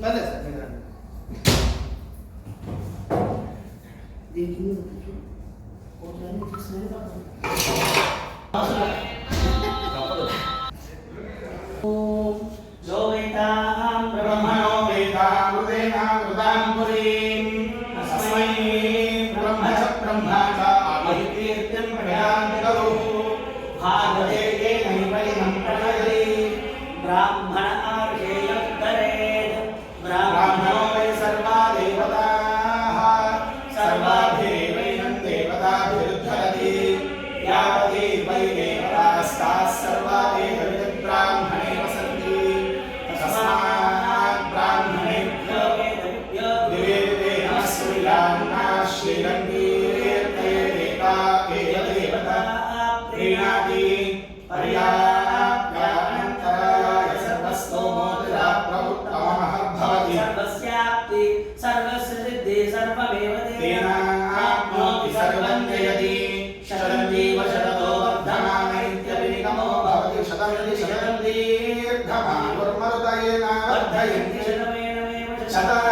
पहले देखिए और जाने किस नहीं। था जो वेता ब्रह्मणो वेता मृदेना मृदां पुरीं तस्मै ब्रह्म च ब्रह्मा च आमहि कीर्तिं प्रयान्ति गौः भाग प्रीणाति पर्याप्यानन्तराय सर्वस्तोमोदरा प्रवृत्तमः भवति सर्वस्याप्ति सर्वसिद्धि सर्वमेव तेनाप्नोति सर्वं जयति शतं देव शततो वर्धमान इत्यभिनिगमो भवति। शतं यदि शतं दीर्घमायुर्मरुदयेन वर्धयन्ति शतमेनमेव शतः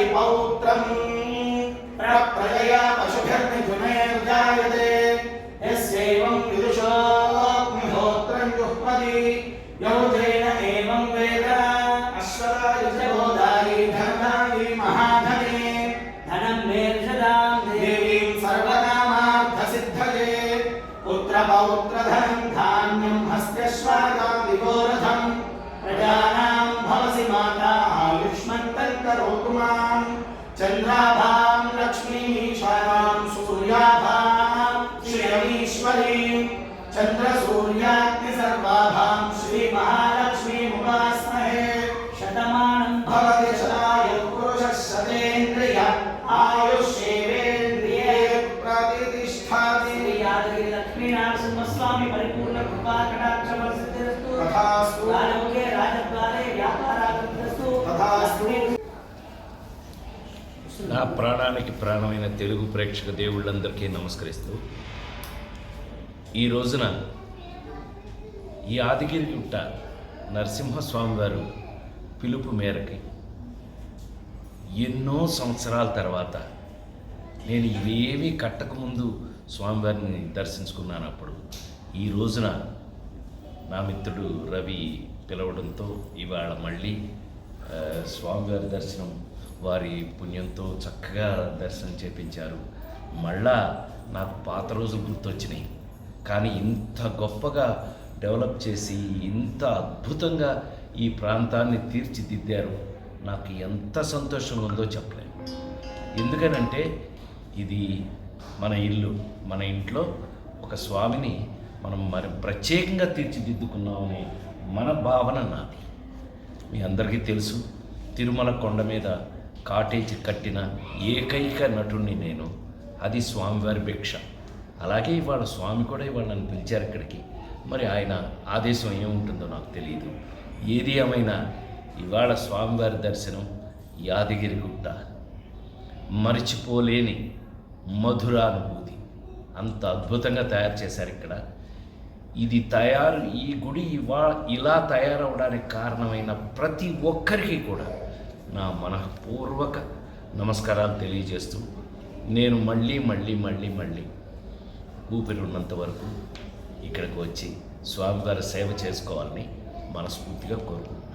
పశ్యతి పౌత్రం ప్రప్రజయా పశుభిర్మిథునైర్జాయతే యస్యైవం విదుషోऽగ్నిహోత్రం జుహ్వతి యౌజేన ఏవం వేద అశ్వరాయుజగోదారి ధర్మాయి మహాధనే ధనం మేర్షదాం దేవీం सूर्याभां श्रियमीश्वरीं चन्द्रसूर्याग्निसर्वाभां श्रीमहालक्ष्मीमुपास्महे। शतमानं भवति शताय पुरुषः शतेन्द्रिय आयुष्येवेन्द्रिये प्रतिष्ठाति यादगिरिलक्ष्मीनारसिंहस्वामी परिपूर्णकृपा कटाक्षप्रसिद्धिरस्तु तथास्तु నా ప్రాణానికి ప్రాణమైన తెలుగు ప్రేక్షక దేవుళ్ళందరికీ నమస్కరిస్తూ ఈ రోజున ఈ ఆదిగిరి గుట్ట నరసింహస్వామి వారు పిలుపు మేరకి ఎన్నో సంవత్సరాల తర్వాత నేను ఇవేమీ కట్టకముందు స్వామివారిని దర్శించుకున్నాను అప్పుడు. ఈ రోజున నా మిత్రుడు రవి పిలవడంతో ఇవాళ మళ్ళీ స్వామివారి దర్శనం వారి పుణ్యంతో చక్కగా దర్శనం చేపించారు. మళ్ళా నాకు పాత రోజులు గుర్తొచ్చినాయి. కానీ ఇంత గొప్పగా డెవలప్ చేసి ఇంత అద్భుతంగా ఈ ప్రాంతాన్ని తీర్చిదిద్దారు. నాకు ఎంత సంతోషంగా ఉందో చెప్పలేను ఎందుకనంటే ఇది మన ఇల్లు మన ఇంట్లో ఒక స్వామిని మనం మరి ప్రత్యేకంగా తీర్చిదిద్దుకున్నామని మన భావన నాది. మీ అందరికీ తెలుసు తిరుమల కొండ మీద కాటేజ్ కట్టిన ఏకైక నటుణ్ణి నేను. అది స్వామివారి భిక్ష. అలాగే ఇవాళ స్వామి కూడా ఇవాళ నన్ను పిలిచారు ఇక్కడికి. మరి ఆయన ఆదేశం ఏముంటుందో నాకు తెలియదు ఏది ఏమైనా ఇవాళ స్వామివారి దర్శనం యాదగిరి గుట్ట. మరిచిపోలేని మధురానుభూతి. అంత అద్భుతంగా తయారు చేశారు ఇక్కడ. ఇది తయారు ఈ గుడి ఇవా ఇలా తయారవడానికి కారణమైన ప్రతి ఒక్కరికి కూడా నా మనఃపూర్వక నమస్కారాలు తెలియజేస్తూ నేను మళ్ళీ మళ్ళీ మళ్ళీ మళ్ళీ ఊపిరి ఉన్నంత వరకు ఇక్కడికి వచ్చి స్వామివారి సేవ చేసుకోవాలని మనస్ఫూర్తిగా కోరుకుంటున్నాను.